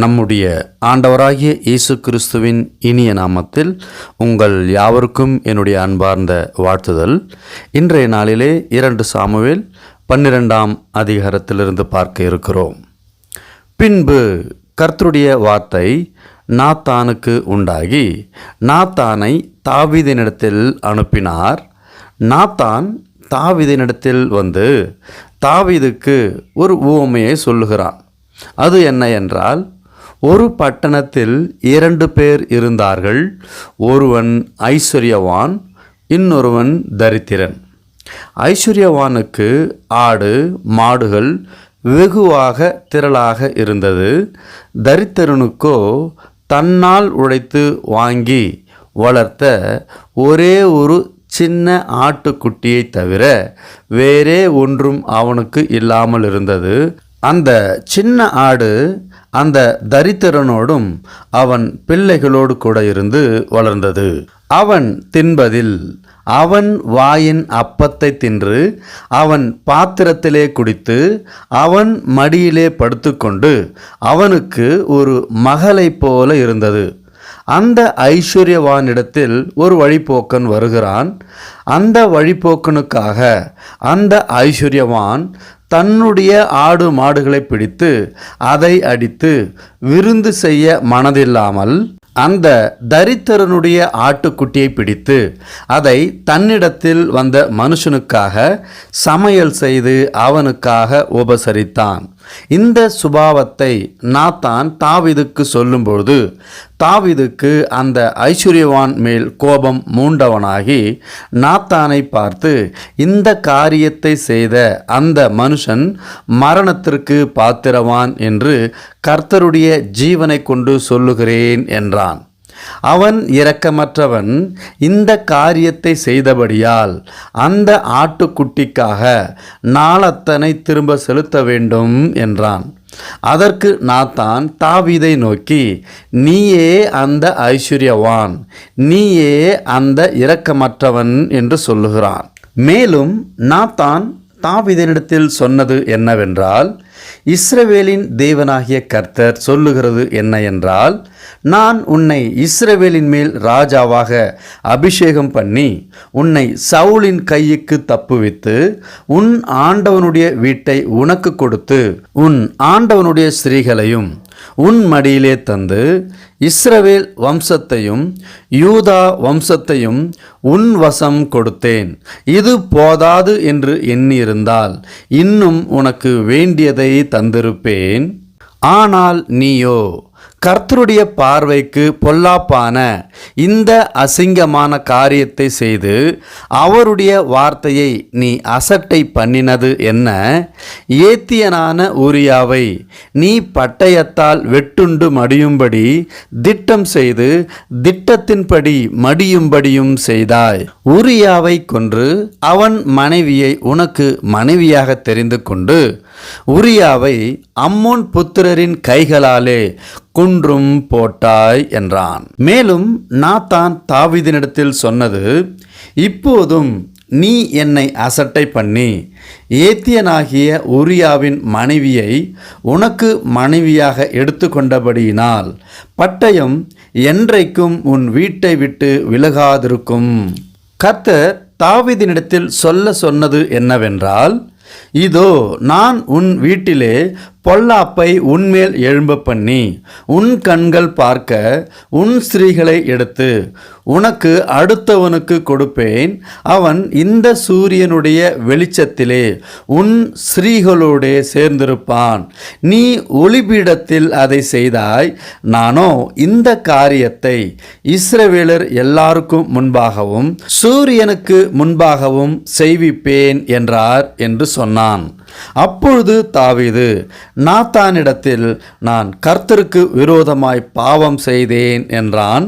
நம்முடைய ஆண்டவராகிய இயேசு கிறிஸ்துவின் இனிய நாமத்தில் உங்கள் யாவருக்கும் என்னுடைய அன்பார்ந்த வாழ்த்துதல். இன்றைய நாளிலே இரண்டு சாமுவேல் பன்னிரெண்டாம் அதிகாரத்திலிருந்து பார்க்க இருக்கிறோம். பின்பு கர்த்தருடைய வார்த்தை நாத்தானுக்கு உண்டாகி நாத்தானை தாவீதினிடத்தில் அனுப்பினார். நாத்தான் தாவீதினிடத்தில் வந்து தாவிதுக்கு ஒரு ஊமையை சொல்லுகிறான். அது என்ன என்றால் ஒரு பட்டணத்தில் இரண்டு பேர் இருந்தார்கள். ஒருவன் ஐஸ்வர்யவான் இன்னொருவன் தரித்திரன். ஐஸ்வர்யவானுக்கு ஆடு மாடுகள் வெகுவாக திரளாக இருந்தது. தரித்திரனுக்கோ தன்னால் உழைத்து வாங்கி வளர்த்த ஒரே ஒரு சின்ன ஆட்டுக்குட்டியை தவிர வேறே ஒன்றும் அவனுக்கு இல்லாமல் இருந்தது. அந்த சின்ன ஆடு அந்த தரித்திரனோடும் அவன் பிள்ளைகளோடு கூட இருந்து வளர்ந்தது. அவன் தின்பதில் அவன் வாயின் அப்பத்தை தின்று அவன் பாத்திரத்திலே குடித்து அவன் மடியிலே படுத்துக்கொண்டு அவனுக்கு ஒரு மகளைப் போல இருந்தது. அந்த ஐஸ்வர்யவானிடத்தில் ஒரு வழிப்போக்கன் வருகிறான். அந்த வழிப்போக்கனுக்காக அந்த ஐஸ்வர்யவான் தன்னுடைய ஆடு மாடுகளை பிடித்து அதை அடித்து விருந்து செய்ய மனதில்லாமல் அந்த தரித்திரனுடைய ஆட்டுக்குட்டியை பிடித்து அதை தன்னிடத்தில் வந்த மனுஷனுக்காக சமையல் செய்து அவனுக்காக உபசரித்தான். இந்த சுபாவத்தை நாத்தான் தாவிதுக்கு சொல்லும்பொழுது தாவிதுக்கு அந்த ஐஸ்வர்யவான் மேல் கோபம் மூண்டவனாகி நாத்தானை பார்த்து இந்த காரியத்தை செய்த அந்த மனுஷன் மரணத்திற்கு பாத்திரவான் என்று கர்த்தருடைய ஜீவனை கொண்டு சொல்லுகிறேன் என்றான். அவன் இரக்கமற்றவன். இந்த காரியத்தை செய்தபடியால் அந்த ஆட்டுக்குட்டிக்காக நாளத்தனை திரும்ப செலுத்த வேண்டும் என்றான். அதற்கு நாத்தான் தாவிதை நோக்கி நீயே அந்த ஐஸ்வர்யவான் நீயே அந்த இரக்கமற்றவன் என்று சொல்லுகிறான். மேலும் நாத்தான் தாவிதனிடத்தில் சொன்னது என்னவென்றால் இஸ்ரவேலின் தேவனாகிய கர்த்தர் சொல்லுகிறது என்ன என்றால் நான் உன்னை இஸ்ரவேலின் மேல் ராஜாவாக அபிஷேகம் பண்ணி உன்னை சவுலின் கையுக்கு தப்புவித்து உன் ஆண்டவனுடைய வீட்டை உனக்கு கொடுத்து உன் ஆண்டவனுடைய ஸ்திரீகளையும் உன் மடியிலே தந்து இஸ்ரவேல் வம்சத்தையும் யூதா வம்சத்தையும் உன் வசம் கொடுத்தேன். இது போதாது என்று எண்ணியிருந்தால் இன்னும் உனக்கு வேண்டியதை தந்திருப்பேன். ஆனால் நீயோ கர்த்தருடைய பார்வைக்கு பொல்லாப்பான இந்த அசிங்கமான காரியத்தை செய்து அவருடைய வார்த்தையை நீ அசட்டை பண்ணினது என்ன? ஏத்தியனான ஊரியாவை நீ பட்டயத்தால் வெட்டுண்டு மடியும்படி திட்டம் செய்து திட்டத்தின்படி மடியும்படியும் செய்தாய். ஊரியாவை கொன்று அவன் மனைவியை உனக்கு மனைவியாக தெரிந்து கொண்டு உரியாவை அம்மோன் புத்திரரின் கைகளாலே குன்றும் போட்டாய் என்றான். மேலும் நாத்தான் தாவிதினிடத்தில் சொன்னது இப்போதும் நீ என்னை அசட்டை பண்ணி ஏத்தியனாகிய உரியாவின் மனைவியை உனக்கு மனைவியாக எடுத்துக்கொண்டபடியினால் பட்டயம் என்றைக்கும் உன் வீட்டை விட்டு விலகாதிருக்கும். கர்த்தர் தாவிதினிடத்தில் சொல்ல சொன்னது என்னவென்றால் இதோ நான் உன் வீட்டிலே பொல்லாப்பை உன்மேல் எழும்ப பண்ணி உன் கண்கள் பார்க்க உன் ஸ்திரீகளை எடுத்து உனக்கு அடுத்தவனுக்கு கொடுப்பேன். அவன் இந்த சூரியனுடைய வெளிச்சத்திலே உன் ஸ்ரீகளோடே சேர்ந்திருப்பான். நீ ஒளிபீடத்தில் அதை செய்தாய். நானோ இந்த காரியத்தை இஸ்ரவேலர் எல்லாருக்கும் முன்பாகவும் சூரியனுக்கு முன்பாகவும் செய்விப்பேன் என்றார் என்று சொன்னான். அப்பொழுது தாவீது நாத்தானிடத்தில் நான் கர்த்தருக்கு விரோதமாய் பாவம் செய்தேன் என்றான்.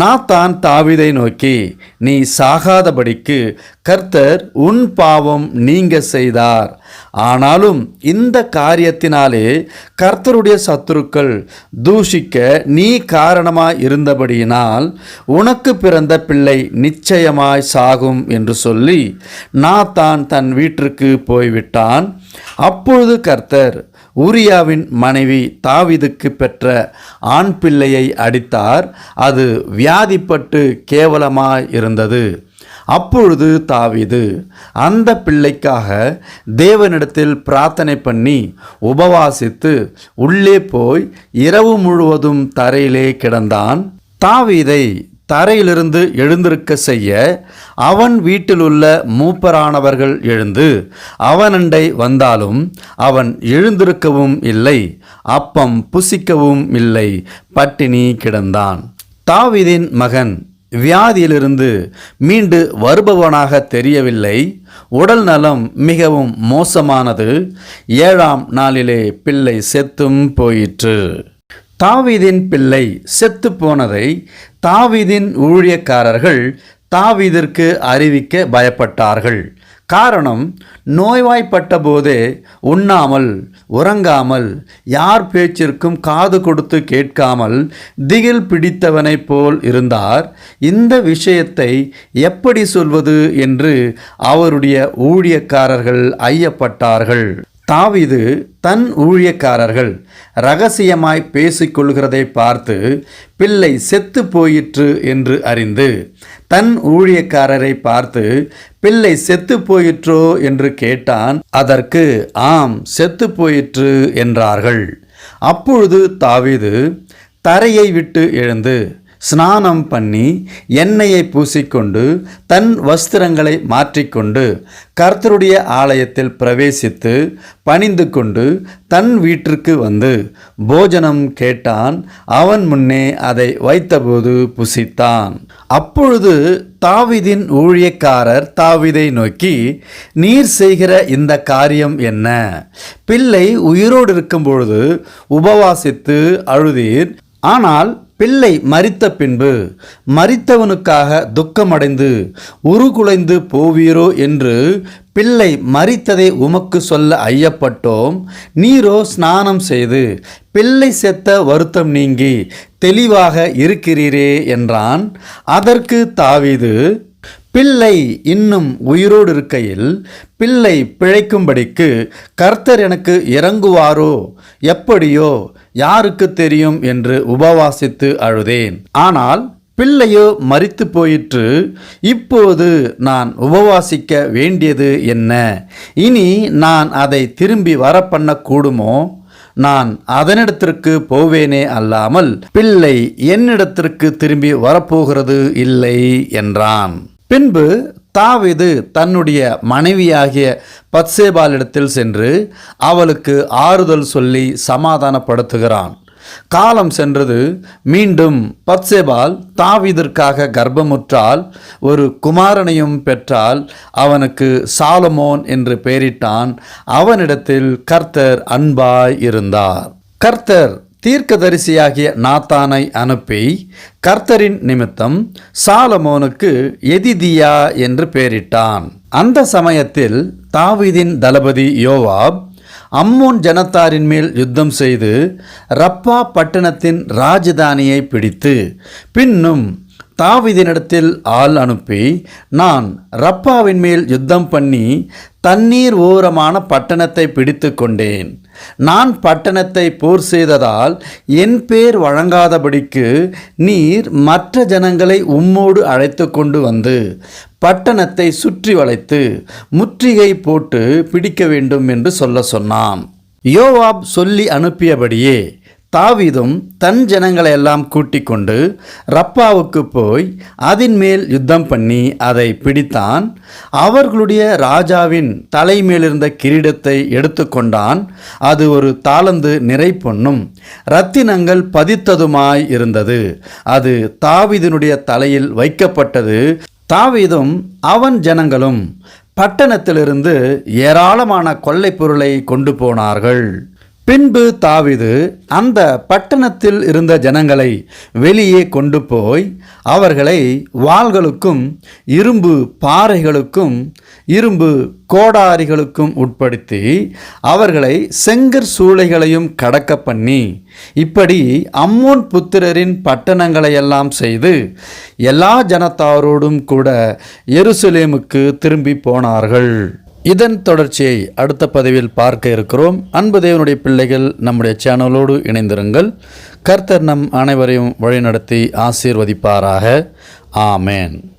நாத்தான் தாவிதை நோக்கி நீ சாகாதபடிக்கு கர்த்தர் உன் பாவம் நீங்க செய்தார். ஆனாலும் இந்த காரியத்தினாலே கர்த்தருடைய சத்துருக்கள் தூஷிக்க நீ காரணமாய் இருந்தபடியினால் உனக்கு பிறந்த பிள்ளை நிச்சயமாய் சாகும் என்று சொல்லி நாத்தான் தன் வீட்டிற்கு போய்விட்டான். அப்பொழுது கர்த்தர் உரியாவின் மனைவி தாவீதுக்கு பெற்ற ஆண் பிள்ளையை அடித்தார். அது வியாதிப்பட்டு கேவலமாய் இருந்தது அப்பொழுது தாவீது அந்த பிள்ளைக்காக தேவனிடத்தில் பிரார்த்தனை பண்ணி உபவாசித்து உள்ளே போய் இரவு முழுவதும் தரையிலே கிடந்தான். தாவீதை தரையிலிருந்து எழுந்திருக்க செய்ய அவன் வீட்டிலுள்ள மூப்பரானவர்கள் எழுந்து அவனண்டை வந்தாலும் அவன் எழுந்திருக்கவும் இல்லை அப்பம் புசிக்கவும் இல்லை பட்டினி கிடந்தான். தாவீதின் மகன் வியாதியிலிருந்து மீண்டு வருபவனாக தெரியவில்லை. உடல் நலம் மிகவும் மோசமானது. ஏழாம் நாளிலே பிள்ளை செத்தும் போயிற்று. தாவீதின் பிள்ளை செத்து போனதை தாவீதின் ஊழியக்காரர்கள் தாவீதிற்கு அறிவிக்க பயப்பட்டார்கள். காரணம் நோய்வாய்ப்பட்ட போதே உண்ணாமல் உறங்காமல் யார் பேச்சிற்கும் காது கொடுத்து கேட்காமல் திகில் பிடித்தவனைப் போல் இருந்தார். இந்த விஷயத்தை எப்படி சொல்வது என்று அவருடைய ஊழியக்காரர்கள் ஐயப்பட்டார்கள். தாவிது தன் ஊழியக்காரர்கள் ரகசியமாய் பேசிக்கொள்கிறதை பார்த்து பிள்ளை செத்து போயிற்று என்று அறிந்து தன் ஊழியக்காரரை பார்த்து பிள்ளை செத்து போயிற்றோ என்று கேட்டான் அதற்கு ஆம் செத்து போயிற்று என்றார்கள். அப்பொழுது தாவீது தரையை விட்டு எழுந்து ஸ்நானம் பண்ணி எண்ணெயை பூசிக்கொண்டு தன் வஸ்திரங்களை மாற்றிக்கொண்டு கர்த்தருடைய ஆலயத்தில் பிரவேசித்து பணிந்து கொண்டு தன் வீட்டிற்கு வந்து போஜனம் கேட்டான். அவன் முன்னே அதை வைத்தபோது புசித்தான். அப்பொழுது தாவிதின் ஊழியக்காரர் தாவிதை நோக்கி நீர் செய்கிற இந்த காரியம் என்ன? பிள்ளை உயிரோடு இருக்கும் பொழுது உபவாசித்து அழுதீர். ஆனால் பிள்ளை மறித்த பின்பு மறித்தவனுக்காக துக்கமடைந்து உருகுலைந்து போவீரோ என்று பிள்ளை மறித்ததை உமக்கு சொல்ல ஐயப்பட்டோம். நீரோ ஸ்நானம் செய்து பிள்ளை செத்த வருத்தம் நீங்கி தெளிவாக இருக்கிறீரே என்றான். அதற்கு தாவிது பிள்ளை இன்னும் உயிரோடு இருக்கையில் பிள்ளை பிழைக்கும்படிக்கு கர்த்தர் எனக்கு இறங்குவாரோ? எப்படியோ? யாருக்கு தெரியும்? என்று உபவாசித்து அழுதேன். ஆனால் பிள்ளையோ மறித்து போயிற்று. இப்போது நான் உபவாசிக்க வேண்டியது என்ன? இனி நான் அதை திரும்பி வர பண்ணக்கூடுமோ நான் அதனிடத்திற்கு போவேனே அல்லாமல் பிள்ளை என்னிடத்திற்கு திரும்பி வரப்போகிறது இல்லை என்றான். பின்பு தாவிது தன்னுடைய மனைவியாகிய பத்சேபாலிடத்தில் சென்று அவளுக்கு ஆறுதல் சொல்லி சமாதானப்படுத்துகிறான். காலம் சென்றது. மீண்டும் பத்சேபால் தாவீதிற்காக கர்ப்பமுற்றால் ஒரு குமாரனையும் பெற்றால் அவனுக்கு சாலமோன் என்று பெயரிட்டான். அவனிடத்தில் கர்த்தர் அன்பாய் இருந்தார். கர்த்தர் தீர்க்கதரிசியாகிய நாத்தானை அனுப்பி கர்த்தரின் நிமித்தம் சாலமோனுக்கு எதிதியா என்று பெயரிட்டான் அந்த சமயத்தில் தாவீதின் தளபதி யோவாப் அம்மோன் ஜனத்தாரின் மேல் யுத்தம் செய்து ரப்பா பட்டணத்தின் ராஜதானியை பிடித்து பின்னும் தாவிதினிடத்தில் ஆள் அனுப்பி நான் ரப்பாவின் மேல் யுத்தம் பண்ணி தண்ணீர் ஓரமான பட்டணத்தை பிடித்து கொண்டேன். நான் பட்டணத்தை போர் செய்ததால் என் பேர் வழங்காதபடிக்கு நீர் மற்ற ஜனங்களை உம்மோடு அழைத்து கொண்டு வந்து பட்டணத்தை சுற்றி வளைத்து முற்றுகை போட்டு பிடிக்க வேண்டும் என்று சொல்ல சொன்னான். யோவாப் சொல்லி அனுப்பியபடியே தாவீதும் தன் ஜனங்களை எல்லாம் கூட்டிக் கொண்டு ரப்பாவுக்கு போய் அதின் மேல் யுத்தம் பண்ணி அதை பிடித்தான். அவர்களுடைய ராஜாவின் தலைமேலிருந்த கிரீடத்தை எடுத்துக்கொண்டான். அது ஒரு தாளந்து நிறை பொண்ணும் ரத்தினங்கள் பதித்ததுமாய் இருந்தது. அது தாவீதினுடைய தலையில் வைக்கப்பட்டது. தாவீதும் அவன் ஜனங்களும் பட்டணத்திலிருந்து ஏராளமான கொள்ளைப் பொருளை கொண்டு போனார்கள். பின்பு தாவிது அந்த பட்டணத்தில் இருந்த ஜனங்களை வெளியே கொண்டு போய் அவர்களை வாள்களுக்கும் இரும்பு பாறைகளுக்கும் இரும்பு கோடாரிகளுக்கும் உட்படுத்தி அவர்களை செங்கற் சூளைகளையும் கடக்க பண்ணி இப்படி அம்மோன் புத்திரரின் பட்டணங்களையெல்லாம் செய்து எல்லா ஜனத்தாரோடும் கூட எருசலேமுக்கு திரும்பி போனார்கள். இதன் தொடர்ச்சியை அடுத்த பதிவில் பார்க்க இருக்கிறோம். அன்பு தேவனுடைய பிள்ளைகள் நம்முடைய சேனலோடு இணைந்திருங்கள். கர்த்தர் நம் அனைவரையும் வழிநடத்தி ஆசீர்வதிப்பாராக. ஆமேன்.